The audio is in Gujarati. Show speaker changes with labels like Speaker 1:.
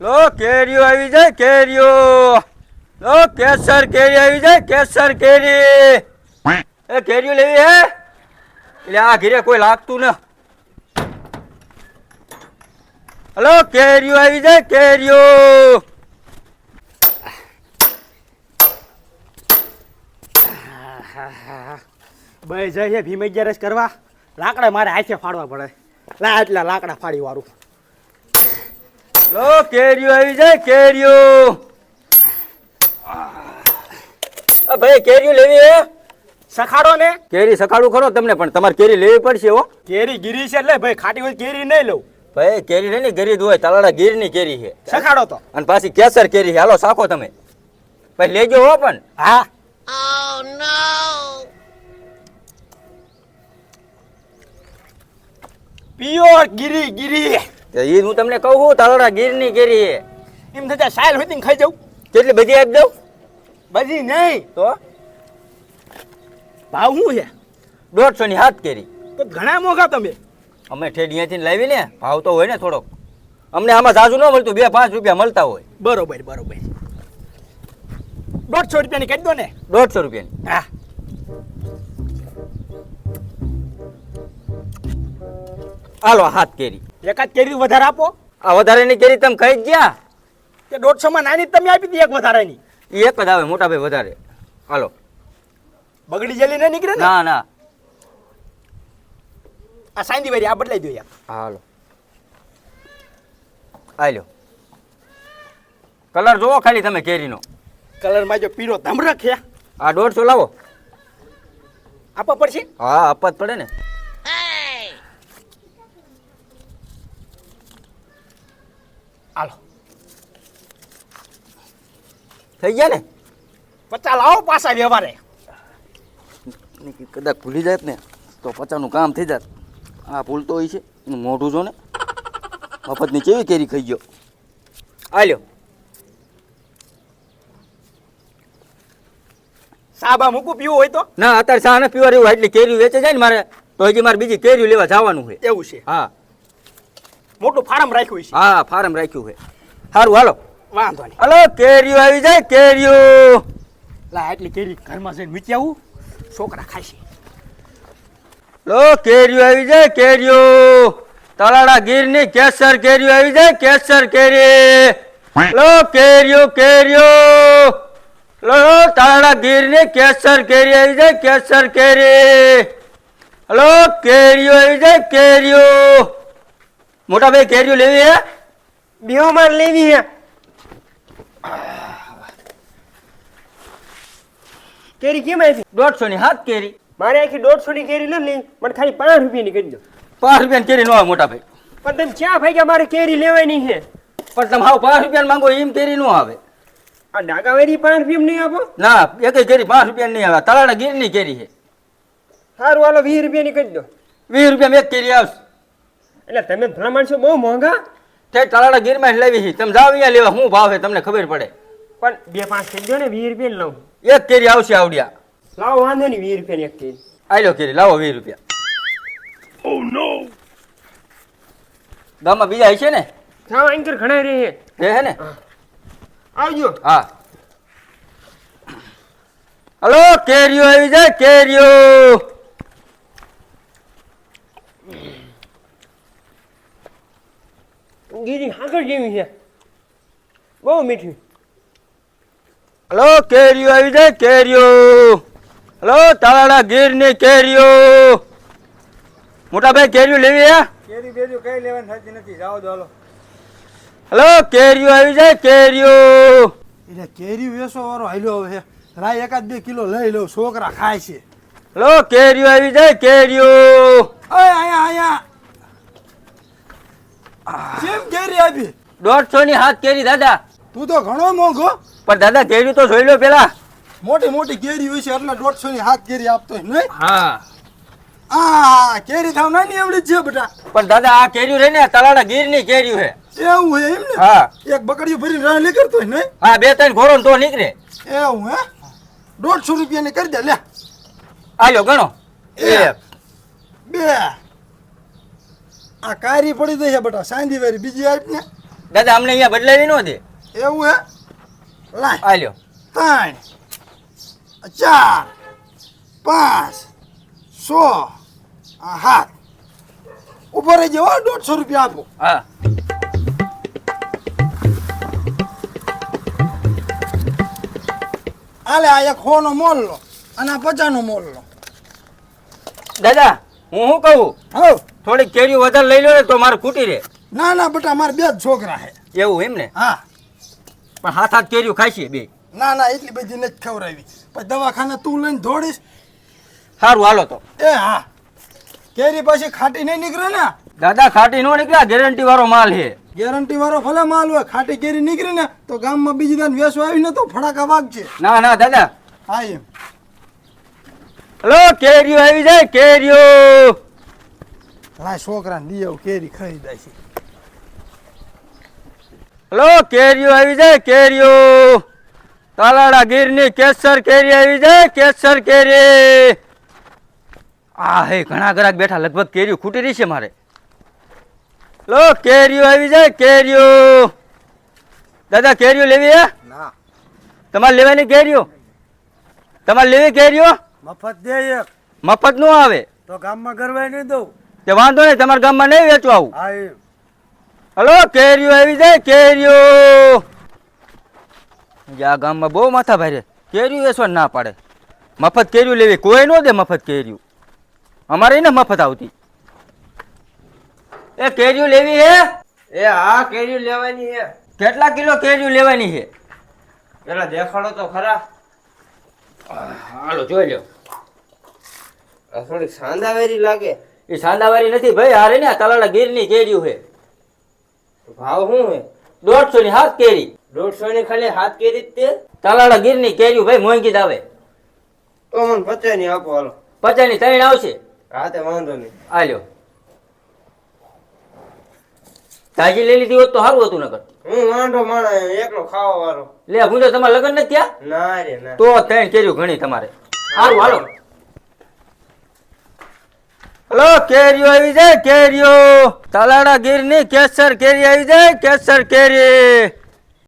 Speaker 1: લો, કેરીઓ આવી જાય, કેરીઓ. લો, કેસર કેરી આવી જાય, કેસર કેરી. એ કેરીઓ લેવી હે? એટલે આ ઘીરે કોઈ લાગતું ન. હલો, કેરીઓ આવી જાય, કેરીઓ.
Speaker 2: ભાઈ જાય છે ભીમ અગિયારસ કરવા. લાકડા મારે હાથે ફાડવા પડે. લા એટલા લાકડા ફાડી વાળું.
Speaker 1: લો કેરીઓ આવી જાય કેરીઓ. આ ભાઈ કેરીઓ લેવી હે?
Speaker 2: સખાડો ને?
Speaker 1: કેરી સખાડું ખરો તમને પણ તમારે કેરી લેવી પડશે હો.
Speaker 2: કેરી ગીરી છે એટલે ભાઈ ખાટી હોય કેરી નહીં લઉં.
Speaker 1: ભાઈ કેરી નહીં ને ગરીબ હોય તલાડા ગીરની કેરી છે.
Speaker 2: સખાડો તો.
Speaker 1: અને પાછી કેસર કેરી છે. હાલો સાખો તમે. ભાઈ લેજો હો પણ.
Speaker 2: હા. પ્યોર ગીરી ગીરી.
Speaker 1: તો એ હું તમને કહું છું તલાડા ગીરની કેરી
Speaker 2: એમ થતા સાયલ હોય ખાઈ જાઉં.
Speaker 1: કેટલી બધી આપી દઉં?
Speaker 2: બધી નહીં
Speaker 1: તો?
Speaker 2: ભાવ શું છે?
Speaker 1: દોઢસો ની હાથ કેરી.
Speaker 2: તો ઘણા મોંઘા તમે.
Speaker 1: અમે ઠેઠ અહીંયાથી લાવી ને ભાવ તો હોય ને થોડોક. અમને આમાં જાજુ ન મળતું બે પાંચ રૂપિયા મળતા હોય.
Speaker 2: બરોબર બરોબર. દોઢસો રૂપિયાની કરી દો ને.
Speaker 1: દોઢસો રૂપિયાની.
Speaker 2: હા.
Speaker 1: હાલો હાથ કેરી.
Speaker 2: એકાદ કેરી વધારે આપો.
Speaker 1: આ વધારેની કેરી તમે ખાઈ ગયા?
Speaker 2: કે દોઢસો માં નાની તમે આપી હતી એક વધારાની.
Speaker 1: એક જ આવે મોટા ભાઈ વધારે. હાલો.
Speaker 2: બગડી જેલી નહીં નીકળે ને?
Speaker 1: ના ના.
Speaker 2: આ સાંદી વારી આ બદલાઈ દો યાર
Speaker 1: હાલો. આલ્યો કલર જોવો ખાલી તમે કેરીનો.
Speaker 2: કલરમાં જો પીળો ધમરખ છે.
Speaker 1: આ દોઢસો લાવો.
Speaker 2: આપવા પડશે?
Speaker 1: હા આપવા જ પડે ને.
Speaker 2: હાલો.
Speaker 1: થઈ ગયા ને?
Speaker 2: પચાસ લાવો પાછા વ્યવહારે.
Speaker 1: કદાચ ભૂલી જાય ને તો પચાસનું કામ થઈ જાત. આ ભૂલતો હોય છે એનું મોઢું જો ને. મફતની કેવી કેરી ખાઈ ગયો. આલ્યો
Speaker 2: સાબા મૂકું પીવું હોય તો?
Speaker 1: ના અત્યારે ચા ને પીવા રહ્યું એટલી કેરી વેચે જાય ને મારે તો હજી મારે બીજી કેરી લેવા જવાનું હોય.
Speaker 2: એવું છે.
Speaker 1: હા.
Speaker 2: મોટું ફાર્મ રાખ્યું છે.
Speaker 1: હા ફાર્મ રાખ્યું છે. સારું હાલો.
Speaker 2: વાંધો નહીં.
Speaker 1: હલો કેરીઓ આવી જાય કેરીઓ.
Speaker 2: લા એટલી કેરી ઘરમાં જઈને મૂકી આવું છોકરા ખાશે
Speaker 1: લો કેરીઓ આવી જાય કેરીઓ. તલાડા ગીરની કેસર કેરીઓ આવી જાય કેસર કેરી. લો કેરીઓ કેરીઓ. લો તલાડા ગીરની કેસર કેરી આવી જાય કેસર કેરી. હલો કેરીઓ આવી જાય કેરીઓ. મોટા ભાઈ કેરીઓ લેવી હે?
Speaker 2: બેહો માર લેવી હે. કેરી કેમ આવી?
Speaker 1: દોઢસો ની હાથ કેરી.
Speaker 2: મારે આખી દોઢસો ની કેરી ન લઈ મને ખાલી પાંચ રૂપિયાની કરી દો.
Speaker 1: પાંચ રૂપિયાની કેરી ન આવે મોટા ભાઈ
Speaker 2: પણ તમે ક્યાં ગયા મારે કેરી લેવાની છે
Speaker 1: પણ તમે હાવ પાંચ રૂપિયા માંગો એમ કેરી ન આવે.
Speaker 2: આ ડાગાવેરી પાંચ રૂપિયા નહીં આપો?
Speaker 1: ના એક કેરી પાંચ રૂપિયા નહીં આવે. તળાડા ગીરની કેરી છે
Speaker 2: સારું હાલો વીસ રૂપિયાની કરી દો.
Speaker 1: વીસ રૂપિયામાં એક કેરી આવશે.
Speaker 2: એટલે તમે ભલા છો બહુ મોંઘા?
Speaker 1: તે તલાડા ગીરમાં જ લેવી છે. તમે જાઓ અહીંયા લેવા શું ભાવ છે તમને ખબર પડે.
Speaker 2: પણ બે પાંચ કેરી દો ને વીસ રૂપિયા લઉં.
Speaker 1: એક કેરી આવશે આવડિયા.
Speaker 2: લાવો વાંધો નહીં વીસ રૂપિયાની એક કેરી.
Speaker 1: આલ્યો કેરી લાવો વીસ રૂપિયા. ગામમાં બીજા હશે ને?
Speaker 2: હા એન્કર ઘણા રહે છે.
Speaker 1: એ હે ને?
Speaker 2: આવજો.
Speaker 1: હા. હલો કેરીઓ આવી જાય કેરીઓ.
Speaker 2: ગીરી આગળ જેવી છે. બહુ મીઠી.
Speaker 1: હલો કેરીઓ આવી જાય કેરીઓ. હલો તાળા ગીરની કેરીઓ. મોટા ભાઈ કેરીઓ લેવી હે?
Speaker 3: કેરી બેરી કઈ લેવાની થતી નથી. જાઓ દો હલો.
Speaker 1: હલો કેરીઓ આવી જાય કેરીઓ.
Speaker 3: એટલે કેરી વેસો વાળો હાલ્યો હવે રાય એકાદ બે કિલો લઈ લઉં છોકરા ખાય છે.
Speaker 1: હલો કેરીઓ આવી જાય કેરીઓ.
Speaker 3: અહીંયા આયા આયા કેમ કેરી આપી?
Speaker 1: દોઢસો ની હાથ કેરી દાદા.
Speaker 3: તું તો ઘણો મોંઘો.
Speaker 1: પણ દાદા કેરી તો જોઈ લો પેલા.
Speaker 3: મોટી મોટી કેરી હોય છે એટલે દોઢસો ની હાથ કેરી આપતો નહીં?
Speaker 1: હા.
Speaker 3: આ કેરી થાવ નાની એવડી જ છે બેટા.
Speaker 1: પણ દાદા આ કેરી રહી ને તલાડા ગીરની કેરી છે.
Speaker 3: એવું હે એમ ને?
Speaker 1: હા.
Speaker 3: એક બકડીયું ભરી રાહ નીકળતો હોય નહીં?
Speaker 1: હા બે ત્રણ ને તો નીકળે.
Speaker 3: એવું હે? દોઢસો રૂપિયાની કરી દે લે
Speaker 1: આલ્યો ગણો. એક
Speaker 3: બે આ કારી પડી દે છે બટા સાંધી વારી બીજી આપ ને
Speaker 1: દાદા અમને અહીંયા બદલાવી ન દે.
Speaker 3: એવું હે? લાય.
Speaker 1: આલ્યો લ્યો.
Speaker 3: ત્રણ ચાર પાંચ સો હાથ. ઉપર રહી જાઓ દોઢસો રૂપિયા આપો.
Speaker 1: હા.
Speaker 3: આલે આ એક હોનો મોલ લો અને આ પચાનો મોલ લો.
Speaker 1: દાદા હું શું કહું?
Speaker 3: હો
Speaker 1: થોડીક કેરીઓ વધારે લઈ લો ને તો મારે ખૂટી રહે.
Speaker 3: ના ના બેટા મારે બે જ છોકરા છે.
Speaker 1: એવું એમ ને?
Speaker 3: હા.
Speaker 1: પણ હાથ હાથ કેરીઓ ખાઈશી બે.
Speaker 3: ના ના એટલી બધી નથી ખવડાવી. પછી દવાખાને તું લઈને દોડીશ.
Speaker 1: સારું હાલો તો.
Speaker 3: એ હા. કેરી પછી ખાટી નહીં નીકળે ને?
Speaker 1: દાદા ખાટી નો નીકળ્યા ગેરંટી વાળો માલ છે.
Speaker 3: ગેરંટી વાળો ભલે માલ હોય ખાટી કેરી નીકળી ને તો ગામમાં બીજી દાન વેસો આવીને તો ફડાકા વાગશે
Speaker 1: ના ના દાદા.
Speaker 3: હા એમ.
Speaker 1: હલો કેરીઓ આવી જાય કેરીઓ.
Speaker 3: હા છોકરાને દી આવું કેરી ખરીદાય છે.
Speaker 1: હલો કેરીઓ આવી જાય કેરીઓ. તાલાડા ગીરની કેસર કેરી આવી જાય કેસર કેરી. આ હે ઘણા ગ્રાહક બેઠા લગભગ કેરીઓ ખૂટી રહી છે મારે. લો કેરીઓ આવી જાય કેરીઓ. દાદા કેરીઓ લેવી હે?
Speaker 3: ના.
Speaker 1: તમારે લેવાની કેરીઓ? તમારે લેવી કેરીઓ?
Speaker 3: મફત દે એક.
Speaker 1: મફત નો આવે.
Speaker 3: તો ગામમાં ગરવાય નહીં દઉં.
Speaker 1: તે વાંધો નહીં તમારા ગામમાં નહીં વેચવા આવું. હલો કેરીઓ આવી જાય કેરીઓ. આ ગામમાં બહુ માથા ભારે. કેરીઓ વેચવા ના પાડે. મફત કેરીઓ લેવી કોઈ ન દે મફત કેરીઓ. અમારે ને મફત આવતી. એ કેરીઓ લેવી હે?
Speaker 4: એ હા કેરીઓ લેવાની હે.
Speaker 1: કેટલા કિલો કેરીઓ લેવાની છે
Speaker 4: પેલા દેખાડો તો ખરા.
Speaker 1: હાલો જોઈ લો
Speaker 4: થોડીક સાંદાવેરી લાગે.
Speaker 1: એ સાંદાવારી નથી ભાઈ હારે ને આ તલાલા ગીરની કેરીઓ છે.
Speaker 4: ભાવ શું હે
Speaker 1: દોઢસો ની હાથ કેરી.
Speaker 4: દોઢસો ની ખાલી હાથ કેરી તે?
Speaker 1: તલાલા ગીરની કેરીઓ ભાઈ મોંઘી જ આવે.
Speaker 4: તો મને પચાસની આપો હાલો.
Speaker 1: પચાસની ત્રણ આવશે.
Speaker 4: રાતે વાંધો નહીં.
Speaker 1: આલ્યો તાજી લઈ લીધી હોત તો સારું હતું નકર.
Speaker 4: હું વાંઢો માણા એકલો ખાવા વાળો.
Speaker 1: લે હું તો તમારે લગ્ન નથી
Speaker 4: ના રે ના.
Speaker 1: તો ત્રણ કેરીઓ ઘણી તમારે. સારું હાલો. હલો કેરીઓ આવી જાય કેરીઓ. તલાડા ગીરની કેસર કેરી આવી જાય કેસર કેરી.